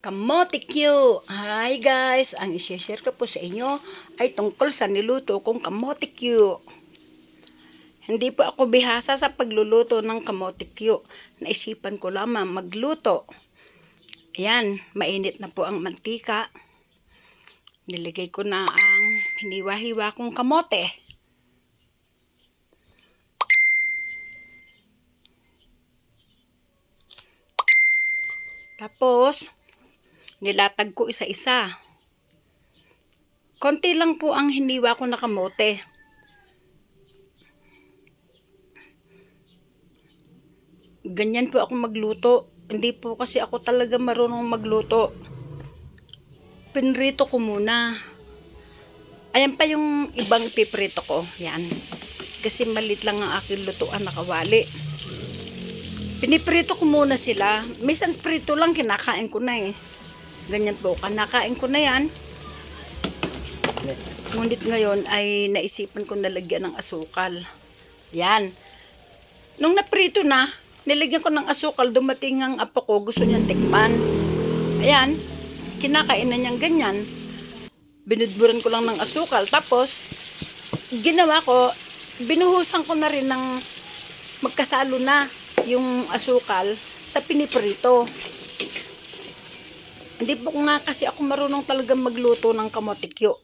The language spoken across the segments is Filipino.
Kamote Q! Hi guys! Ang isi-share ko po sa inyo ay tungkol sa niluto kong kamote Q. Hindi po ako bihasa sa pagluluto ng kamote Q. Naisipan ko lamang magluto. Ayan, mainit na po ang mantika. Nilagay ko na ang hiniwa-hiwa kong kamote. Tapos, nilatag ko isa-isa. Konti lang po ang hiniwa ko na kamote. Ganyan po ako magluto. Hindi po kasi ako talaga marunong magluto. Pinrito ko muna. Ayan pa yung ibang piprito ko. Yan. Kasi malit lang ang aking lutuan na kawali. Piniprito ko muna sila. Minsan prito lang kinakain ko na eh. Ganyan po, kanakain ko na yan. Ngunit ngayon ay naisipan ko nalagyan ng asukal. Yan. Nung naprito na, nilagyan ko ng asukal, dumating ang apo ko, gusto niyang tikman. Ayan, kinakain na niyang ganyan. Binudburan ko lang ng asukal. Tapos, ginawa ko, binuhusan ko na rin ng magkasalo na yung asukal sa piniprito. Hindi po nga kasi ako marunong talaga magluto ng kamotikyo.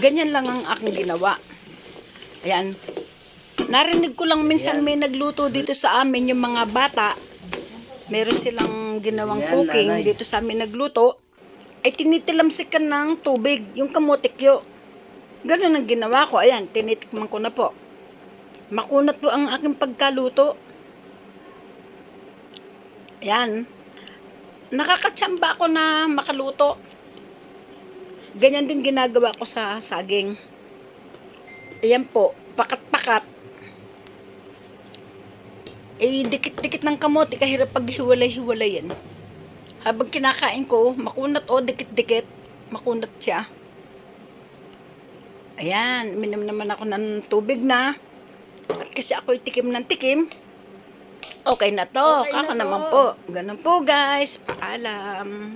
Ganyan lang ang aking ginawa. Ayan. Narinig ko lang minsan may nagluto dito sa amin yung mga bata. Meron silang ginawang cooking dito sa amin nagluto. Ay tinitilamsikan ng tubig, yung kamotikyo. Ganun ang ginawa ko. Ayan, tinitikman ko na po. Makunat po ang aking pagkaluto. Ayan. Nakakatsamba ako na makaluto. Ganyan din ginagawa ko sa saging. Ayan po, pakat-pakat. Eh, dikit-dikit ng kamote, kahirap paghiwalay-hiwalay yan. Habang kinakain ko, makunat o dikit-dikit, makunat siya. Ayan, minom naman ako ng tubig na. At kasi ako'y tikim ng tikim, okay na to. Okay na Kako to. naman po. Ganun po guys. Paalam.